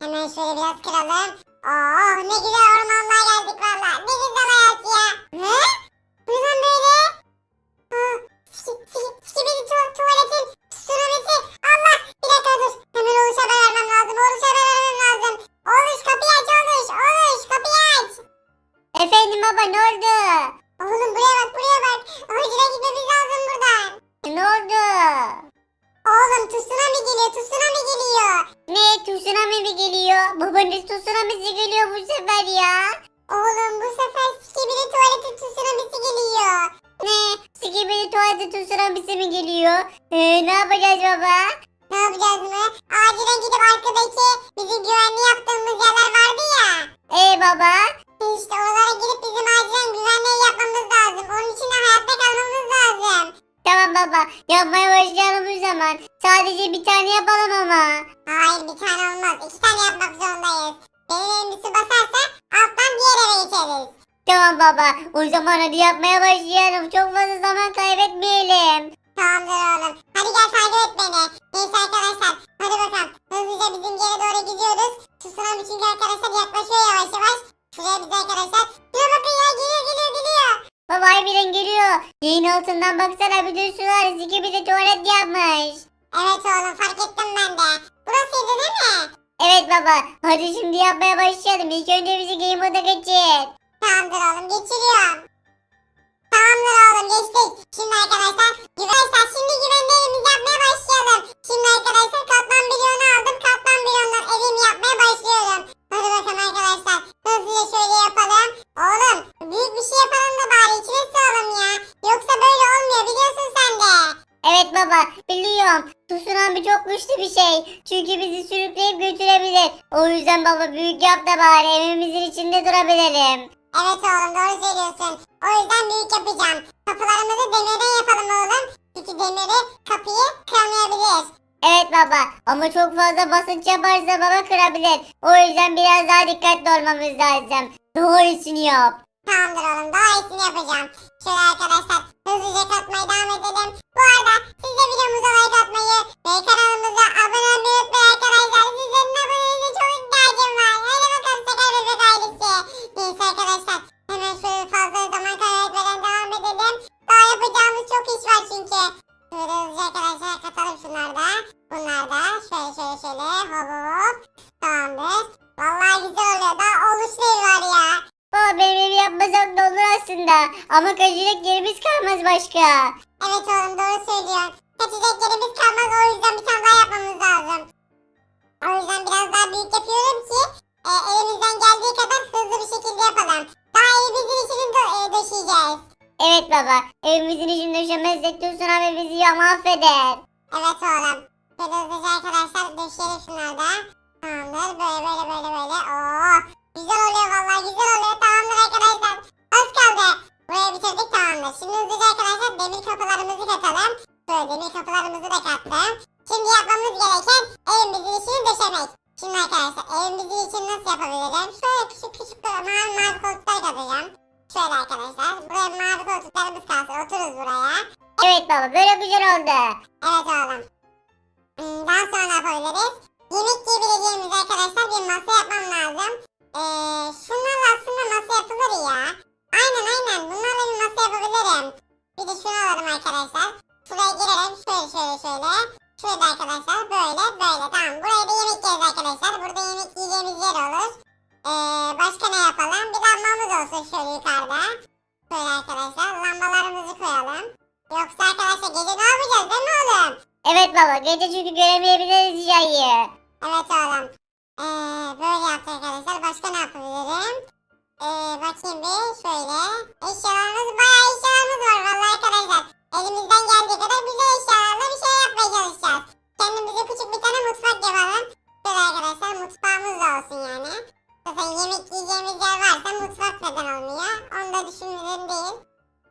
Hemen şöyle biraz kıralım. Oh ne güzel ormanlığa geldik valla. Ne güzel hayat ya. Hı? Bu ne lan böyle? Siki- Sikibidi tu- tuvaletin tsunamisi. Allah bir dakika dur. Hemen Oluş'a haber vermem lazım. Oluş'a haber vermem lazım. Oluş kapıyı aç Oluş. Oluş kapıyı aç. Efendim baba ne oldu? Oğlum buraya bak buraya bak. Acilen gitmemiz lazım buradan. Ne oldu? Oğlum tsunami geliyor tsunami geliyor. Ne tsunami mi geliyor? Babanız tsunamisi geliyor bu sefer ya. Oğlum bu sefer sikibidi tuvaletin tsunamisi geliyor. Ne? Skibidi tuvalete tsunamisi mi geliyor? Ee, ne yapacağız baba? Ne yapacağız mı? Acilen gidip arkadaki bizim güvenli yaptığımız yerler vardı ya. Ee baba? İşte oralara gidip bizim acilen güvenliği yapmamız lazım. Onun için de hayatta kalmamız lazım. Tamam baba yapmaya başlayalım o zaman. Sadece bir tane yapalım ama. Hayır bir tane olmaz. İki tane yapmak zorundayız. Benim elim bir su basarsa alttan diğer eve geçeriz. Tamam baba o zaman hadi yapmaya başlayalım. Çok fazla zaman kaybetmeyelim. Tamamdır oğlum. Hadi gel takip et beni. Neyse arkadaşlar. Hadi bakalım. Hızlıca bizim yere doğru gidiyoruz. Tsunami çünkü arkadaşlar yaklaşıyor yavaş yavaş. Şuraya biz arkadaşlar. Şuna bakın ya geliyor geliyor geliyor. Baba harbiden geliyor. Yayın altından baksana bütün sular skibidi tuvalet yapmış. Evet oğlum fark ettim ben de. Burasıydı değil mi? Evet baba hadi şimdi yapmaya başlayalım. İlk önce bizi game moda geçir. Tamamdır oğlum geçiriyorum. Tamamdır oğlum geçtik. Şimdi arkadaşlar arkadaşlar şimdi güvenli evimizi yapmaya başlayalım. Şimdi arkadaşlar katman milyonu aldım. Katman milyondan evimi yapmaya başlıyorum. Hadi bakalım arkadaşlar. Hızlıca şöyle yapalım. Oğlum büyük bir şey yapalım da bari içine sığalım ya. Yoksa böyle olmuyor biliyorsun sen de. Evet baba biliyorum. Tsunami çok güçlü bir şey. Çünkü bizi sürükleyip götürebilir. O yüzden baba büyük yap da bari evimizin içinde durabilirim. Evet oğlum doğru söylüyorsun. O yüzden büyük yapacağım. Kapılarımızı demirden yapalım oğlum. Çünkü demiri kapıyı kıramayabilir. Evet baba ama çok fazla basınç yaparsa baba kırabilir. O yüzden biraz daha dikkatli olmamız lazım. Doğrusunu yap. Tamamdır oğlum daha iyisini yapacağım. Şöyle arkadaşlar hızlıca katmaya devam edelim. Bu arada siz de videomuza like atmayı ve kanalımıza abone olmayı unutmayın arkadaşlar. Sizlerin aboneliğine baba evimizin içinde üşemezsek tsunami bizi ya mahveder. Evet oğlum. Şöyle hızlıca arkadaşlar döşeyelim şunları da. Tamamdır böyle böyle böyle böyle. Oo, güzel oluyor vallahi güzel oluyor. Tamamdır arkadaşlar. Az kaldı. Burayı bitirdik tamamdır. Şimdi hızlıca arkadaşlar demir kapılarımızı katalım. Şöyle demir kapılarımızı da kattım. Şimdi yapmamız gereken evimizin içini döşemek. Şimdi arkadaşlar evimizin içini nasıl yapabilirim? Şöyle küçük küçük mavi mavi koltuklar katacağım. Şöyle arkadaşlar. Buraya mavi koltuklarımız kalsın. Otururuz buraya. Evet baba böyle güzel oldu. Evet oğlum. Hmm, Daha sonra ne yapabiliriz? Yemek yiyebileceğimiz arkadaşlar bir masa yapmam lazım. Ee, şunlarla aslında masa yapılır ya. Aynen aynen bunlarla bir masa yapabilirim. Bir de şunu alalım arkadaşlar. Şuraya girelim şöyle şöyle şöyle. Şurada arkadaşlar böyle böyle tamam. Buraya da yemek yeriz arkadaşlar. Burada yemek yiyeceğimiz yer olur. Ee, başka ne olsun şöyle yukarıda. Şöyle arkadaşlar lambalarımızı koyalım. Yoksa arkadaşlar gece ne yapacağız değil mi oğlum? Evet baba gece çünkü göremeyebiliriz dışarıyı. Evet oğlum. Ee, böyle yaptık arkadaşlar. Başka ne yapabilirim? Ee, bakayım bir şöyle. Eşyalarımız bayağı eşyalarımız var vallahi arkadaşlar. Elimizden geldiği kadar güzel eşyalarla bir şey yapmaya çalışacağız. Kendimize küçük bir tane mutfak yapalım. Böyle arkadaşlar mutfağımız da olsun yani. Zaten yemek yiyeceğimiz yer varsa neden olmuyor. Onu da düşünmeden değil.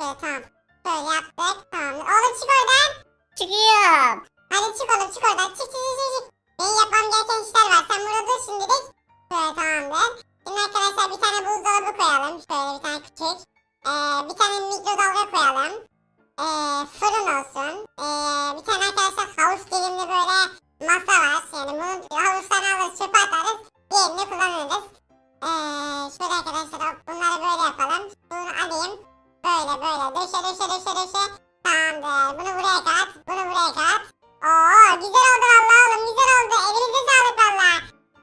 Şöyle tamam. Böyle yaptık. Tamam. Oğlum çık oradan. Çıkıyorum. Hadi çık oğlum çık oradan. Çık çık çık çık. Benim yapmam gereken işler var. Sen burada dur şimdilik. Şöyle tamamdır. Şimdi arkadaşlar bir tane buzdolabı koyalım. Şöyle bir tane küçük. Ee, bir tane mikrodalga koyalım. Ee, fırın olsun. Ee, bir tane arkadaşlar havuz dilimli böyle masa var. Yani bunu havuzdan alırız çöpe atarız. diğerini kullanırız. Ee, şöyle arkadaşlar bunları böyle yapalım. Bunu alayım. Böyle böyle döşe döşe döşe döşe. Tamamdır. Bunu buraya kat. Bunu buraya kat. Oo güzel oldu valla oğlum güzel oldu. Elinize sağlık valla.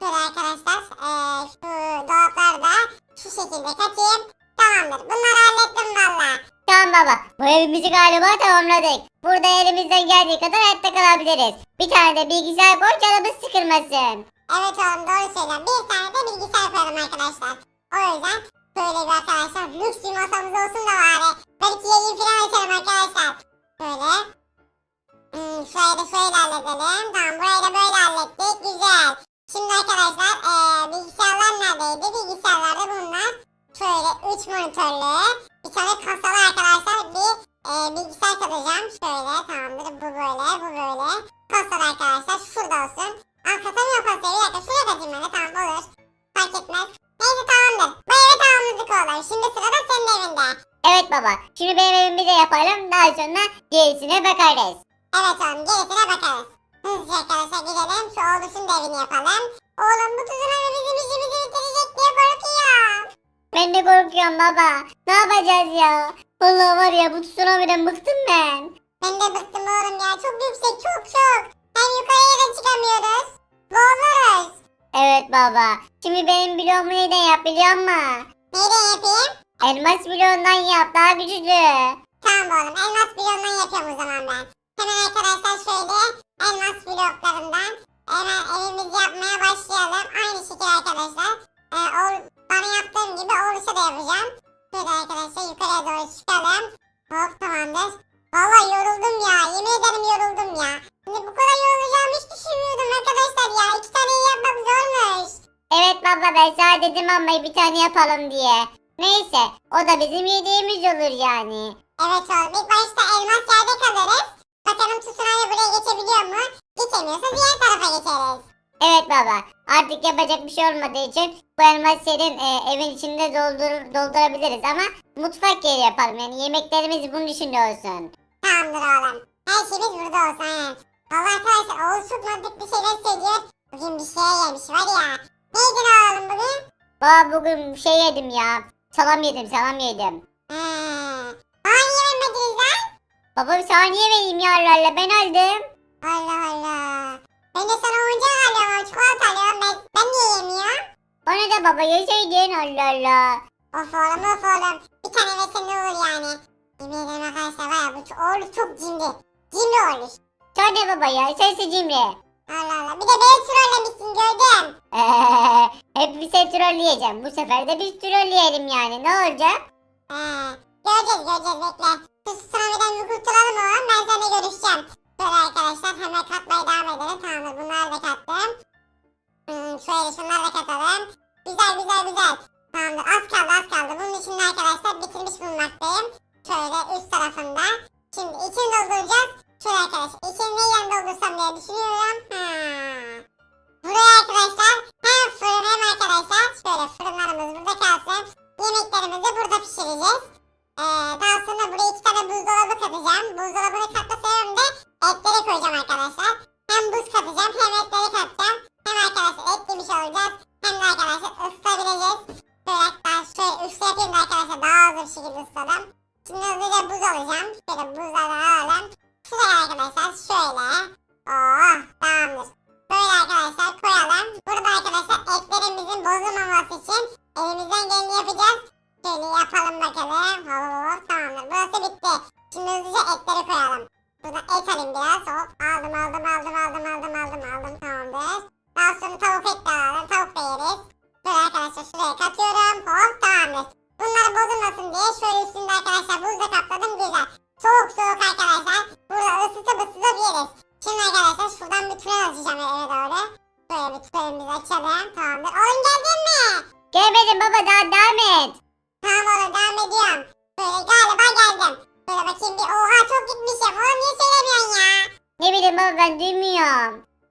Şöyle arkadaşlar ee, şu dolapları da şu şekilde katayım. Tamamdır. Bunları hallettim valla. Tamam baba. Bu evimizi galiba tamamladık. Burada elimizden geldiği kadar hayatta kalabiliriz. Bir tane de bilgisayar koy canımız sıkılmasın. Evet oğlum doğru söylüyorsun. Bir tane de bilgisayar koyalım arkadaşlar. O yüzden böyle bir arkadaşlar lüks bir masamız olsun da bari. Belki yayın falan açarım arkadaşlar. Böyle. Hmm, şurayı da şöyle halledelim. Tamam burayı da böyle hallettik. Güzel. Şimdi arkadaşlar eee bilgisayarlar neredeydi? Bilgisayarlar da bunlar. Şöyle 3 monitörlü. Bir tane kasalı arkadaşlar bir eee, bilgisayar katacağım. Şöyle tamamdır. Bu böyle bu böyle. Kasalı arkadaşlar şurada olsun. Aa katamıyor kasayı. Bir dakika şuraya katayım ben de. Tamam olur. Fark etmez. Neyse tamamdır. Bu evi tamamladık oğlum. Şimdi sırada senin evinde. Evet baba. Şimdi benim evimi de yapalım. Daha sonra gerisine bakarız. Evet oğlum gerisine bakarız. Hızlıca arkadaşlar gidelim. Şu oğluşun da evini yapalım. Oğlum bu tsunami bizim işimizi bitirecek diye korkuyorum. Ben de korkuyorum baba. Ne yapacağız ya? Vallahi var ya bu tsunami'den bıktım ben. Ben de bıktım oğlum ya. Çok yüksek çok çok. Hem yukarıya da çıkamıyoruz. Boğuluruz. Evet baba. Şimdi benim bloğumu neyden yap biliyor musun? Nereye yapayım? Elmas bloğundan yap. Daha güçlü. Tamam oğlum elmas bloğundan yapıyorum o zaman ben. Hemen arkadaşlar şöyle elmas bloklarından hemen evimizi yapmaya başlayalım. Aynı şekilde arkadaşlar. Ee, bana yaptığım gibi oluşa da yapacağım. Şöyle arkadaşlar yukarıya doğru çıkalım. Hop tamamdır. Vallahi yoruldum ya. Yemin ederim yoruldum ya. Şimdi bu kadar yorulacağımı hiç düşünmüyordum arkadaşlar ya. İki tane yapmak zormuş. Evet baba ben sana dedim ama bir tane yapalım diye. Neyse o da bizim yediğimiz olur yani. Evet oğlum ilk başta elmas yerde kalırız. Bakalım tsunami buraya geçebiliyor mu? Geçemiyorsa diğer tarafa geçeriz. Evet baba artık yapacak bir şey olmadığı için bu elmas serin e, evin içinde doldur, doldurabiliriz ama mutfak yeri yapalım yani yemeklerimiz bunun içinde olsun. Tamamdır oğlum. Her şeyimiz burada olsun aynen. Valla arkadaşlar Oğuz çok mantıklı şeyler söylüyor. Bugün bir şey yemiş var ya. Neydi oğlum bugün? Baba bugün şey yedim ya salam yedim salam yedim. Heee. Bana niye vermediniz lan? Baba sana niye vereyim ya Allah Allah ben aldım. Allah Allah. Ben de sana oyuncak alıyorum. Çikolata alıyorum. Ben, ben niye yemiyorum? Bana da baba yeseydin Allah Allah. Of oğlum of oğlum. Bir tane versen ne olur yani. Yemin ederim arkadaşlar var ya bu ç- oğlum çok cimri. Cimri oğlum. Sen de baba ya sensin cimri. Allah Allah. Bir de beni trollemişsin gördüm. Hep bir şey trolleyeceğim. Bu sefer de biz trolleyelim yani. Ne olacak? He. Göreceğiz göreceğiz bekle. Şu sınavdan bir kurtulalım oğlum. Ben seninle görüşeceğim. Şöyle arkadaşlar hemen katmaya devam edelim. Tamamdır bunları da kattım. Hmm, şöyle şunları da katalım. Güzel güzel güzel. Tamamdır az kaldı az kaldı. Bunun içinde arkadaşlar bitirmiş bulunmaktayım. Şöyle üst tarafında. Şimdi içini dolduracağız. Şöyle arkadaşlar içini ne yerine doldursam diye düşünüyorum. Ha. Buraya arkadaşlar hem fırın hem arkadaşlar şöyle fırınlarımız burada kalsın. Yemeklerimizi burada pişireceğiz. Ee, daha sonra buraya iki tane buzdolabı katacağım. Buzdolabını katma sebebim de etleri koyacağım arkadaşlar.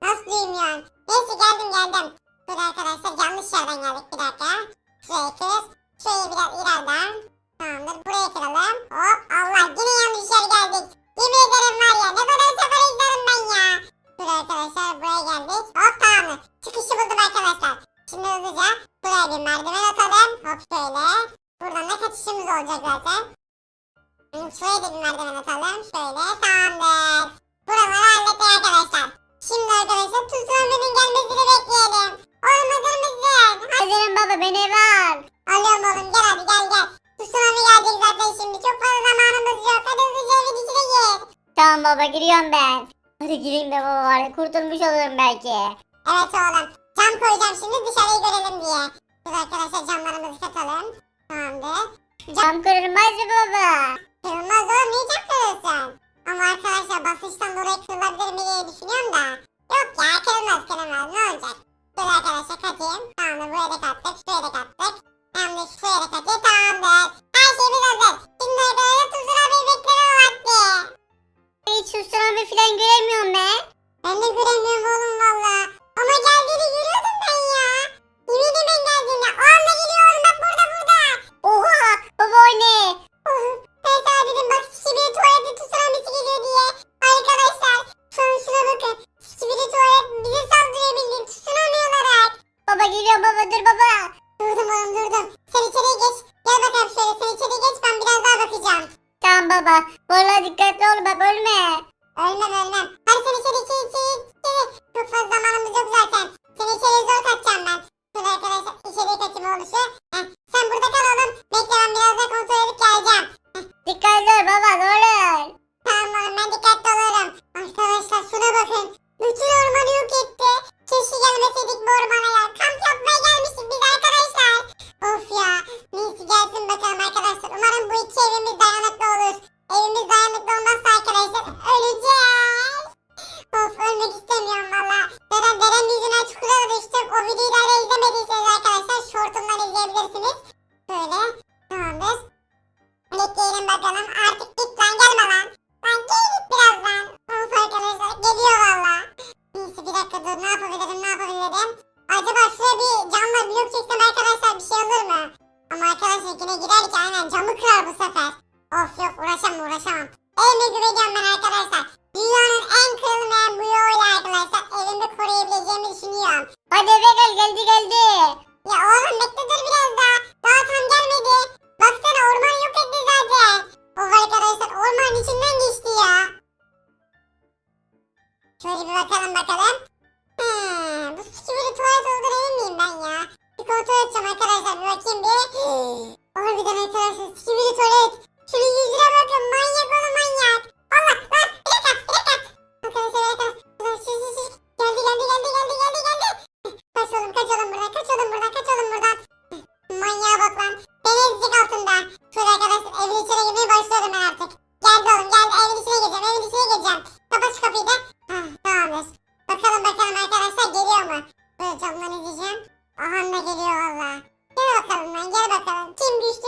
Nasıl diyeyim yani? Neyse geldim geldim. Dur arkadaşlar yanlış yerden geldik bir dakika. Şuraya kırız. Şurayı biraz ileriden. Tamamdır buraya kıralım. Hop Allah yine yanlış yer geldik. Yemin ederim var ya ne kadar sefer izlerim ben ya. Dur arkadaşlar buraya geldik. Hop tamamdır. Çıkışı buldum arkadaşlar. Şimdi hızlıca buraya bir merdiven atalım. Hop şöyle. Buradan da kaçışımız olacak zaten. Şuraya da bir merdiven atalım. Şöyle tamamdır. Buraları hallettik arkadaşlar. Şimdi arkadaşlar tsunami'nin gelmesini bekleyelim. Oğlum hazır mısın? Hazırım baba beni eve. Alıyorum oğlum gel hadi gel gel. Tsunami gelecek zaten şimdi. Çok fazla zamanımız yok. Hadi hızlıca evin içine. Tamam baba giriyorum ben. Hadi gireyim de baba var kurtulmuş olurum belki. Evet oğlum. Cam koyacağım şimdi dışarıyı görelim diye. Dur arkadaşlar camlarımızı katalım. Tamamdır. Cam kırılmaz mı baba? Kırılmaz oğlum niye cam kırılsın? Ama arkadaşlar basınçtan dolayı kırılabilir mi diye düşünüyorum da. Yok ya kırılmaz kırılmaz ne olacak. baba geliyor baba dur baba. Durdum oğlum durdum. Sen içeriye geç. Gel bakalım şöyle sen içeriye geç ben biraz daha bakacağım. Tamam baba. Valla dikkatli ol bak ölme. Ölmem ölmem. Hadi sen içeri içeri içeri. içeri. Çok fazla zamanımız yok zaten. Seni içeriye zor kaçacağım ben. Şöyle arkadaşlar içeriye kaçayım oğlum şu. Sen burada kal oğlum. Bekle ben biraz daha kontrol edip geleceğim. Heh. Dikkatli ol baba ne olur. Tamam oğlum ben dikkatli olurum. Arkadaşlar şuna bakın. Bütün ormanı yok etti. Keşke gelmeseydik bu ormana ya. Kamp yapmaya Kim düştü?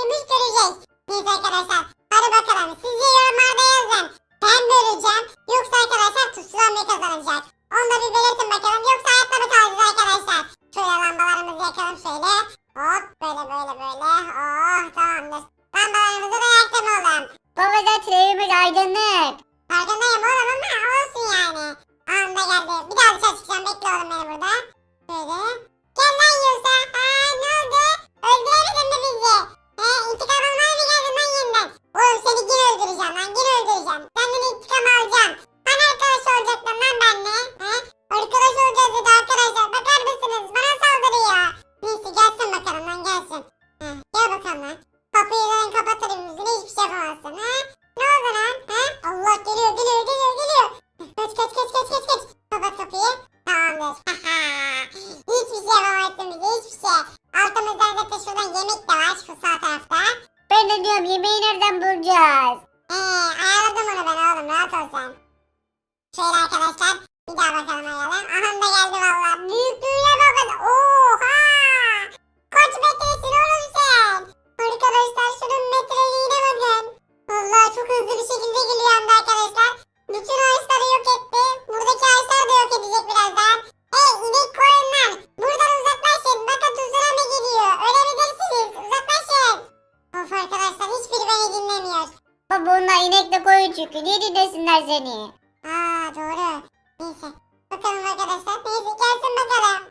Bilmiyorum yemeği nereden bulacağız? Eee ayarladım onu ben oğlum rahat ol sen. Şöyle arkadaşlar bir daha bakalım ayarlayalım. Aha da geldi valla. Büyüklüğüne bakın. Oha! Kaç metresin oğlum sen? Arkadaşlar şunun metreliğine bakın. Valla çok hızlı bir şekilde geliyor hem de arkadaşlar. Bütün ağaçları yok etti. Buradaki ağaçlar da yok edecek birazdan. Hey inek koyunlar. Buradan uzaklaşın. Bakın tuzuna mı geliyor? Ölebilirsiniz. Uzaklaşın. Of arkadaşlar hiçbiri beni dinlemiyor. Baba bunlar inekle koyun çünkü. Niye dinlesinler seni? Aa doğru. Neyse. Bakalım arkadaşlar. Neyse gelsin bakalım.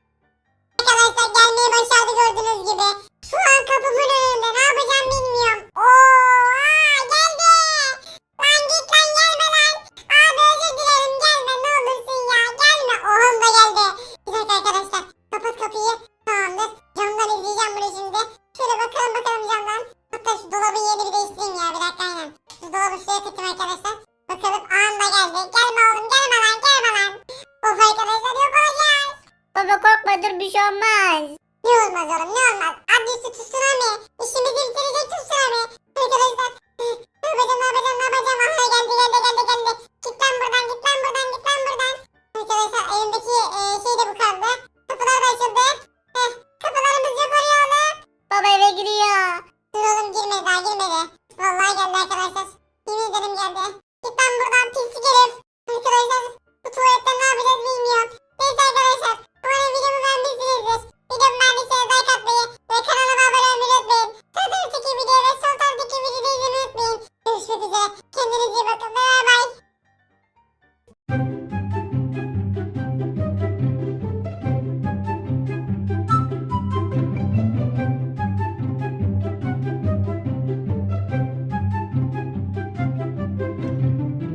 Arkadaşlar gelmeyi başardı gördüğünüz gibi. Şu an kapımın önünde. Ne yapacağım bilmiyorum. Oo geldi. Lan git lan gelme lan. Abi özür dilerim gelme ne olursun ya. Gelme. Oğlum da geldi. Bir arkadaşlar. Kapat kapıyı. Tamamdır. Camdan izleyeceğim bunu şimdi. Şöyle bakalım bakalım camdan. Dur da şu dolabın yerini bir değiştireyim ya. Bir dakika aynen. Şu Git lan buradan pislik herif. Arkadaşlar bu tuvalette ne yapacağız bilmiyorum. Neyse arkadaşlar. Umarım videomu beğenmişsinizdir. Videomu beğendiyseniz like atmayı ve kanalıma abone olmayı unutmayın. Sağ taraftaki videoyu ve sol taraftaki videoyu izlemeyi unutmayın. Görüşmek üzere. Kendinize iyi bakın. Bay bay.